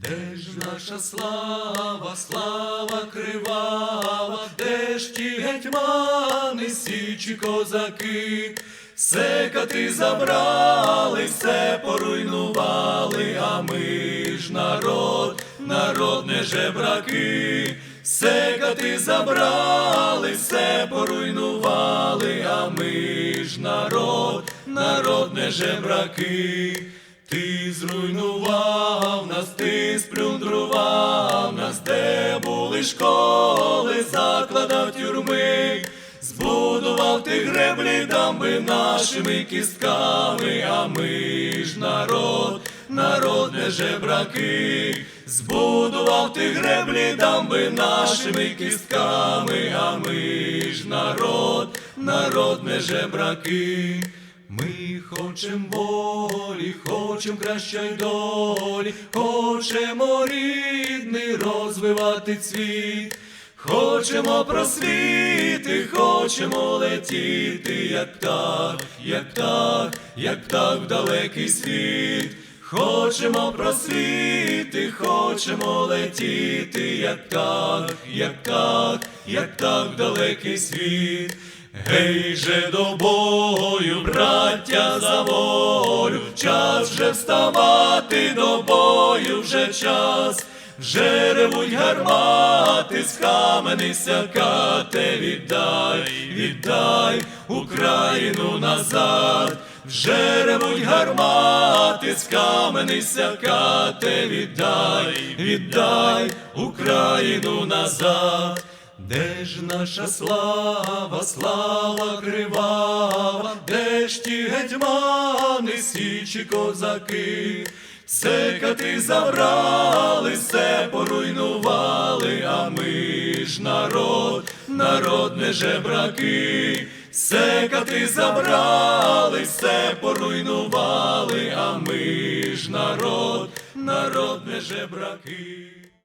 Де ж наша слава, слава кривава, де ж ті гетьмани, січі козаки, все кати забрали, все поруйнували, а ми ж народ, народ не жебраки, все кати забрали, все поруйнували, а ми ж народ, народ не жебраки. Ти зруйнував нас, ти були школи, закладав тюрми, збудував ти греблі дамби нашими кістками, а ми ж народ, народ не жебраки, збудував ти греблі дамби нашими кістками, а ми ж народ, народ не жебраки. Ми хочем волі, хочем кращої долі, хочемо рідний розвивати цвіт, хочемо просвіти, хочемо летіти, як птах, як птах, як птах в далекий світ. Хочемо просвіти, хочемо летіти, як птах, як птах, як птах в далекий світ. Гей же до бою, браття за волю, час вже вставати до бою, вже час, вже ревуть гармати, схаменися, кате, віддай, віддай Україну назад, вже ревуть гармати, схаменися, кате, віддай, віддай Україну назад. Де ж наша слава, слава кривава, де ж ті гетьмани, січі козаки, все кати забрали, все поруйнували, а ми ж народ, народ не жебраки, все кати забрали, все поруйнували, а ми ж народ, народ не жебраки.